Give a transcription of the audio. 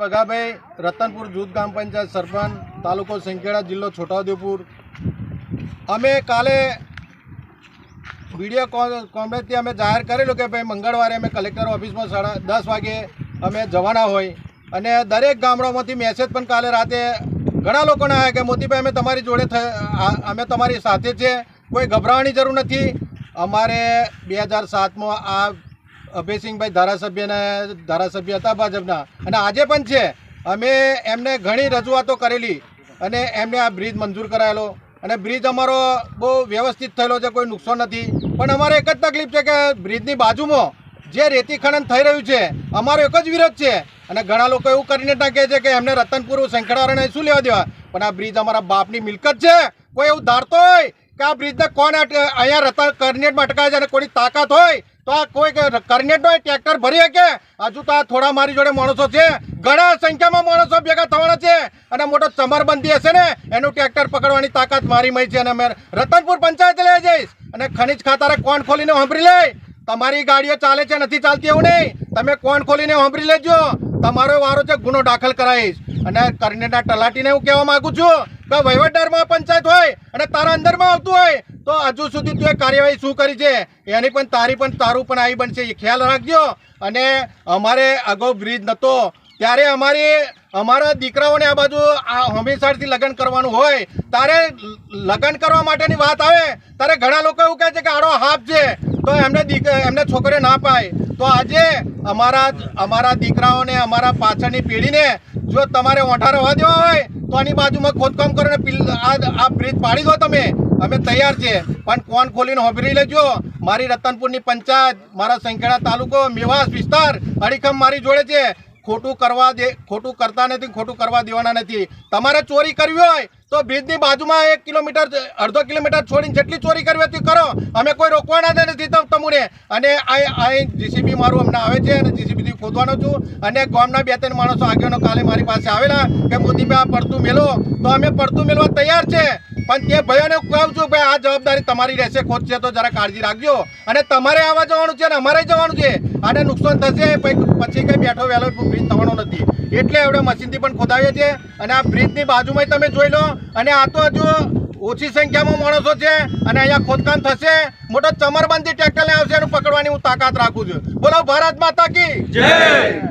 બગાભાઈ રતનપુર જૂથ ગ્રામ પંચાયત સરપંચ, તાલુકો સંખેડા, જિલ્લો છોટાઉદેપુર. અમે કાલે વીડિયો કોન્ફરન્સથી અમે જાહેર કરેલું કે ભાઈ મંગળવારે અમે કલેક્ટર ઓફિસમાં સાડા દસ વાગે અમે જવાના હોય. અને દરેક ગામડામાંથી મેસેજ પણ કાલે રાતે ઘણા લોકોને આવ્યા કે મોતીભાઈ, અમે તમારી જોડે અમે તમારી સાથે છે. કોઈ ગભરાવાની જરૂર નથી. અમારે બે હજાર સાતમાં આ અભયસિંહભાઈ ધારાસભ્યને ધારાસભ્ય હતા ભાજપના. અને આજે પણ છે. અમે એમને ઘણી રજૂઆતો કરેલી અને એમને આ બ્રિજ મંજૂર કરાયેલો. અને બ્રિજ અમારો બહુ વ્યવસ્થિત થયેલો છે, કોઈ નુકસાન નથી. પણ અમારે એક જ તકલીફ છે કે બ્રિજની બાજુમાં જે રેતી ખનન થઈ રહ્યું છે, અમારો એક જ વિરોધ છે. અને ઘણા લોકો એવું કરીને ટાંકે છે કે એમને રતનપુર સંખેડાવાળાને શું લેવા દેવા? પણ આ બ્રિજ અમારા બાપની મિલકત છે. કોઈ એવું ધારતો હોય કે આ બ્રિજને કોણ અહીંયા રતન કરનેટમાં અટકાય છે અને કોની તાકાત હોય તો આ કોઈ કરનેટો ટ્રેક્ટર ભરી શકે. હજુ તો આ થોડા મારી જોડે માણસો છે. ઘણા સંખ્યામાં માણસો ભેગા થવાના છે. અને મોટો ચમરબંધી હશે ને, એનું ટ્રેક્ટર પકડવાની તાકાત મારી મય છે અને અમે રતનપુર પંચાયત લઈ જઈશ. અને ખનિજ ખાતારે કોણ ખોલીને સાંભળી લે? તમારી ગાડીઓ ચાલે છે, નથી ચાલતી એવું નહીં. તમે કોણ ખોલીને સાંભળી લેજો. તમારો વારો છે, ગુનો દાખલ કરાવીશ. અને કરનેટા તલાટીને હું કહેવા માગું છું કે વહીવટદારમાં પંચાયત હોય અને તારા અંદરમાં આવતું હોય, તો હજુ સુધી તું એ કાર્યવાહી શું કરી છે? એની પણ તારી પણ તારું પણ આવી બનશે, એ ખ્યાલ રાખજો. અને અમારે અગાઉ બ્રિજ નહોતો ત્યારે અમારી, અમારા દીકરાઓને આ બાજુ આ હંમેશાથી લગ્ન કરવાનું હોય, તારે લગ્ન કરવા માટેની વાત આવે, ત્યારે ઘણા લોકો એવું કહે છે કે આડો હાફ છે, તો એમને એમને છોકરીઓ ના પાય. તો આજે અમારા અમારા દીકરાઓને, અમારા પાછળની પેઢીને જો તમારે ઓંઠા રહેવા દેવા હોય, તો આની બાજુમાં ખોદકામ કરો ને આ બ્રિજ પાડી દો તમે. અમે તૈયાર છે. પણ કોણ ખોલીને હોભરી લેજો મારી રતનપુરની પંચાયત, મારા સંખેડા તાલુકો, મેવાસ વિસ્તાર, અડીખમ મારી જોડે છે. ખોટું કરવા દે, ખોટું કરતા નથી, ખોટું કરવા દેવાના નથી. તમારે ચોરી કરવી હોય તો બ્રિજની બાજુમાં એક કિલોમીટર, અડધો કિલોમીટર છોડીને જેટલી ચોરી કરવી હતી કરો. અમે કોઈ રોકવાના નથી તમ- તમને. અને આ જીસીબી મારું હમણાં આવે છે અને જીસીબીથી ખોદવાનો છું. અને ગામના બે ત્રણ માણસો આગળનો કાલે મારી પાસે આવેલા કે મોદીભાઈ આ પડતું મેલો. તો અમે પડતું મેળવા તૈયાર છે. પણ તે ભાઈઓને કહું છું ભાઈ, આ જવાબદારી તમારી રહેશે ખોદશે તો જરા કાળજી રાખજો. અને તમારે આવવા જવાનું છે અને અમારે જવાનું છે. અને નુકસાન થશે, પછી કંઈ બેઠો વહેલો બ્રિજ થવાનો નથી. એટલે આપણે મશીનથી પણ ખોદાવીએ છીએ. અને આ બ્રિજની બાજુમાં તમે જોઈ લો. અને આ તો હજુ ઓછી સંખ્યામાં માણસો છે. અને અહીંયા ખોદકામ થશે. મોટો ચમરબંધી ટ્રેક્ટરને આવશે, એનું પકડવાની હું તાકાત રાખું છું. બોલો, ભારત માતા કી.